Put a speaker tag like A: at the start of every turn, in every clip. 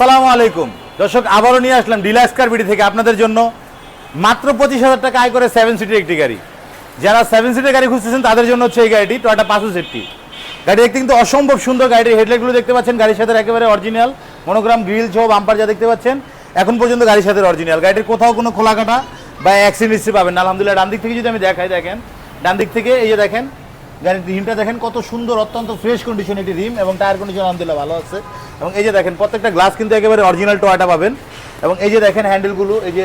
A: সালামু আলাইকুম। দর্শক, আবারও নিয়ে আসলাম ডিলাক্স কার বিডি থেকে আপনাদের জন্য। মাত্র পঁচিশ হাজার টাকা আয় করে সেভেন সিটের একটি গাড়ি। যারা সেভেন সিটের গাড়ি খুঁজতেছেন, তাদের জন্য হচ্ছে এই গাড়িটি টয়টা পাঁচশো সেটটি গাড়ি দেখতে কিন্তু অসম্ভব সুন্দর গাড়ির হেডলাইটগুলো দেখতে পাচ্ছেন, গাড়ির সাথে একেবারে অরিজিনাল মনোগ্রাম গ্রিল সহ বাম্পার যা দেখতে পাচ্ছেন, এখন পর্যন্ত গাড়ির সাথে অরিজিনাল গাড়ির কোথাও কোনো খোলা কাটা বা অ্যাক্সিডেন্ট হিস্ট্রি পাবেন আলহামদুলিল্লাহ, ডান দিক থেকে যদি আমি দেখাই, দেখেন, ডান দিক থেকে এই যে দেখেন গাড়ির রিমটা দেখেন কত সুন্দর, অত্যন্ত ফ্রেশ কন্ডিশন একটি রিম এবং টায়ার কন্ডিশন আলহামদুলিল্লাহ ভালো আছে। এবং এই যে দেখেন, প্রত্যেকটা গ্লাস কিন্তু একেবারে অরিজিনাল টোয়াটা পাবেন। এবং এই যে দেখেন হ্যান্ডেলগুলো এই যে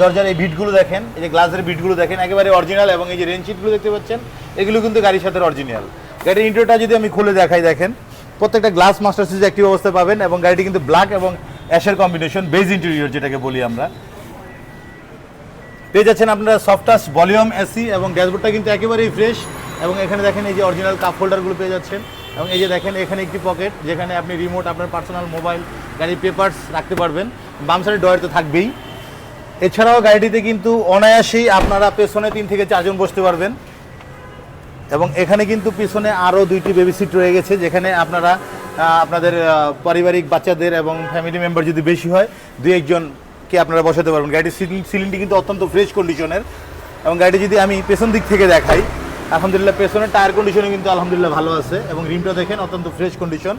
A: দরজার এই বিটগুলো দেখেন, এই যে গ্লাসের বিটগুলো দেখেন, একেবারে অরিজিনাল এবং এই যে রেঞ্জ শিটগুলো দেখতে পাচ্ছেন, এগুলো কিন্তু গাড়ির সাথে অরিজিনাল গাড়ির ইন্টারটা যদি আমি খুলে দেখাই, দেখেন, প্রত্যেকটা গ্লাস মাস্টার সুইচ একটি অবস্থায় পাবেন এবং গাড়িটি কিন্তু ব্ল্যাক এবং অ্যাশের কম্বিনেশন বেজ ইন্টেরিয়র যেটাকে বলি আমরা। পেয়ে যাচ্ছেন আপনারা সফট টাচ ভলিউম এসি এবং ড্যাশবোর্ডটা কিন্তু একেবারেই ফ্রেশ এবং এখানে দেখেন এই যে অরিজিনাল কাপ হোল্ডারগুলো পেয়ে যাচ্ছেন এবং এই যে দেখেন এখানে একটি পকেট যেখানে আপনি রিমোট আপনার পার্সোনাল মোবাইল গাড়ির পেপার্স রাখতে পারবেন। বাম সাইডে ডয়ার তো থাকবেই। এছাড়াও গাড়িটিতে কিন্তু অনায়াসেই আপনারা পেছনে তিন থেকে চারজন বসতে পারবেন। এবং এখানে কিন্তু পিছনে আরও দুইটি বেবি সিট রয়ে গেছে, যেখানে আপনারা আপনাদের পারিবারিক বাচ্চাদের এবং ফ্যামিলি মেম্বার যদি বেশি হয়, দুই একজনকে আপনারা বসাতে পারবেন? গাড়িটির সিলিং সিলিংটি কিন্তু অত্যন্ত ফ্রেশ কন্ডিশনের এবং গাড়িটি যদি আমি পেছন দিক থেকে দেখাই, আলহামদুলিল্লাহ পেছনের টায়ার কন্ডিশনে কিন্তু আলহামদুলিল্লাহ ভালো আছে এবং রিমটা দেখেন অত্যন্ত ফ্রেশ কন্ডিশন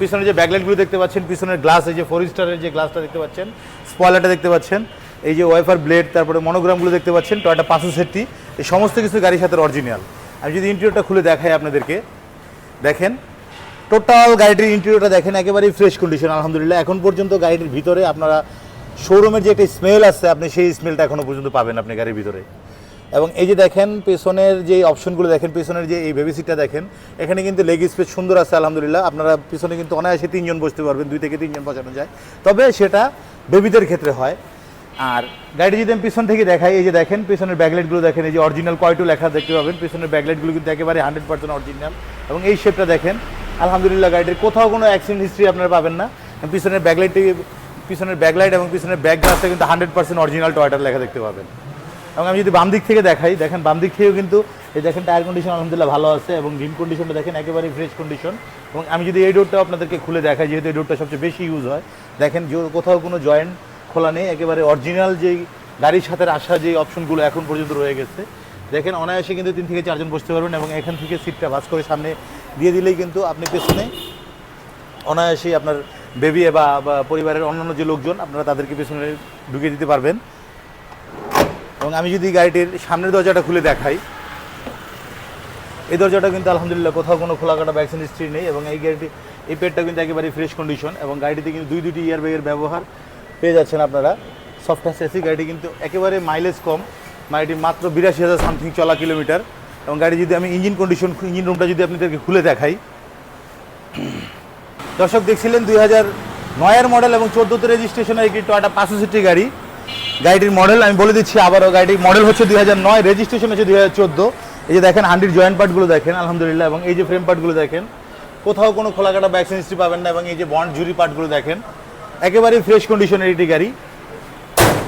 A: পিছনে যে ব্যাকলাইটগুলো দেখতে পাচ্ছেন, পিছনের গ্লাস এই যে ফোর স্টারের যে গ্লাসটা দেখতে পাচ্ছেন স্পয়লারটা দেখতে পাচ্ছেন, এই যে ওয়াইফার ব্লেড তারপরে মনোগ্রামগুলো দেখতে পাচ্ছেন টয়টা পাঁচশো সেটটি এই সমস্ত কিছু গাড়ির সাথে অরিজিনাল আমি যদি ইন্টেরিয়রটা খুলে দেখাই আপনাদেরকে, দেখেন টোটাল গাড়িটির ইন্টেরিয়রটা দেখেন, একেবারেই ফ্রেশ কন্ডিশন আলহামদুলিল্লাহ। এখন পর্যন্ত গাড়িটির ভিতরে আপনারা শোরুমের যে একটা স্মেল আছে, আপনি সেই স্মেলটা এখনও পর্যন্ত পাবেন আপনি গাড়ির ভিতরে। এবং এই যে দেখেন, পেছনের যে অপশনগুলো দেখেন, পেছনের যে এই বেবি সিটটা দেখেন, এখানে কিন্তু লেগ স্পেস সুন্দর আছে, আলহামদুলিল্লাহ। আপনারা পিছনে কিন্তু অনায়াসে তিনজন বসতে পারবেন, দুই থেকে তিনজন বসানো যায়। তবে সেটা বেবিদের ক্ষেত্রে হয়। আর গাড়ি যদি আমি পিছন থেকে দেখাই, এই যে দেখেন, পিছনের ব্যাকলাইটগুলো দেখেন, এই যে অরিজিনাল কয়টু লেখা দেখতে পাবেন। পিছনের ব্যাকলাইটগুলো কিন্তু একেবারে হান্ড্রেড পার্সেন্ট অরিজিনাল এবং এই শেপটা দেখেন, আলহামদুলিল্লাহ গাড়িটির কোথাও কোনো অ্যাক্সিডেন্ট হিস্ট্রি আপনারা পাবেন না। পিছনের ব্যাকলাইটটি পিছনের ব্যাকলাইট এবং পিছনের ব্যাক গ্লাসটা কিন্তু হান্ড্রেড পার্সেন্ট অরিজিনাল টয়টার লেখা দেখতে পাবেন। এবং আমি যদি বাম দিক থেকে দেখাই, দেখেন বাম দিক থেকেও কিন্তু এই দেখেন টায়ার কন্ডিশন আলহামদুলিল্লাহ ভালো আছে এবং রিম কন্ডিশনটা দেখেন একেবারে ফ্রেশ কন্ডিশন এবং আমি যদি এই ডোরটা আপনাদেরকে খুলে দেখাই, যেহেতু এই ডোরটা সবচেয়ে বেশি ইউজ হয়, দেখেন কোথাও কোনো জয়েন্ট খোলা নেই, একেবারে অরিজিনাল যেই গাড়ির সাথে আসা যে অপশনগুলো এখন পর্যন্ত রয়ে গেছে। দেখেন অনায়াসে কিন্তু তিন থেকে চারজন বসতে পারবেন এবং এখান থেকে সিটটা ভাস করে সামনে দিয়ে দিলেই কিন্তু আপনি পেছনে অনায়াসেই আপনার বেবি বা পরিবারের অন্যান্য যে লোকজন, আপনারা তাদেরকে পেছনে ঢুকিয়ে দিতে পারবেন। এবং আমি যদি গাড়িটির সামনের দরজাটা খুলে দেখাই, এই দরজাটা কিন্তু আলহামদুলিল্লাহ কোথাও কোনো খোলা কাটা ভ্যাকসিন হিস্ট্রি নেই এবং এই গাড়িটি, এই পেটটা কিন্তু একেবারে ফ্রেশ কন্ডিশন এবং গাড়িতে কিন্তু দুই দুটি ইয়ার ব্যাগের ব্যবহার পেয়ে যাচ্ছেন আপনারা। সফটওয়্যার এসি গাড়িটি কিন্তু একেবারে মাইলেজ কম, গাড়িটি মাত্র বিরাশি হাজার সামথিং চলা কিলোমিটার এবং গাড়ি যদি আমি ইঞ্জিন কন্ডিশন ইঞ্জিন রুমটা যদি আপনাদেরকে খুলে দেখাই দর্শক দেখছিলেন দুই হাজার নয়ের মডেল এবং চোদ্দোতে রেজিস্ট্রেশনের একটি টয়টা পাঁচশো সিটি গাড়ি। গাড়িটির মডেল আমি বলে দিচ্ছি আবারও, গাড়িটির মডেল হচ্ছে দুই হাজার নয় রেজিস্ট্রেশন হচ্ছে দুই হাজার চোদ্দ। এই যে দেখেন হান্ডির জয়েন্ট পার্টগুলো দেখেন, আলহামদুলিল্লাহ, এবং এই যে ফ্রেম পার্টগুলো দেখেন, কোথাও কোনো খোলাকাটা ব্যাকসেন হিস্ট্রি পাবেন না, এবং এই যে বন্ড জুরি পার্টগুলো দেখেন, একেবারেই ফ্রেশ কন্ডিশনের একটি গাড়ি।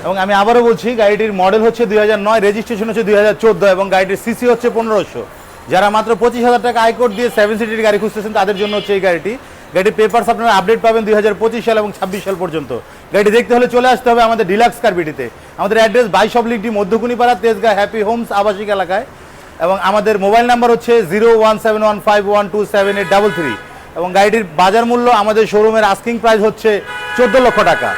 A: এবং আমি আবারও বলছি, গাড়িটির মডেল হচ্ছে দুই হাজার নয় রেজিস্ট্রেশন হচ্ছে দুই হাজার চোদ্দ, এবং গাড়িটির সিসি হচ্ছে পনেরোশো। যারা মাত্র পঁচিশ হাজার টাকা আয়কর দিয়ে সেভেন সিটির গাড়ি খুঁজতেছেন, তাদের জন্য হচ্ছে এই গাড়িটি। গাড়ির পেপারস আপনারা আপডেট পাবেন দুই হাজার পঁচিশ সাল এবং ছাব্বিশ সাল পর্যন্ত। গাড়ি দেখতে হলে চলে আসতে হবে আমাদের ডিলাক্স কার্পিটিতে আমাদের অ্যাড্রেস বাইশ অবলিকটি মধ্যকুনিপাড়া, তেজগা হ্যাপি হোমস আবাসিক এলাকায়। এবং আমাদের মোবাইল নাম্বার হচ্ছে zero one seven one five one two seven eight three এবং গাড়িটির বাজার মূল্য আমাদের শোরুমের আস্কিং প্রাইস হচ্ছে চোদ্দ লক্ষ টাকা।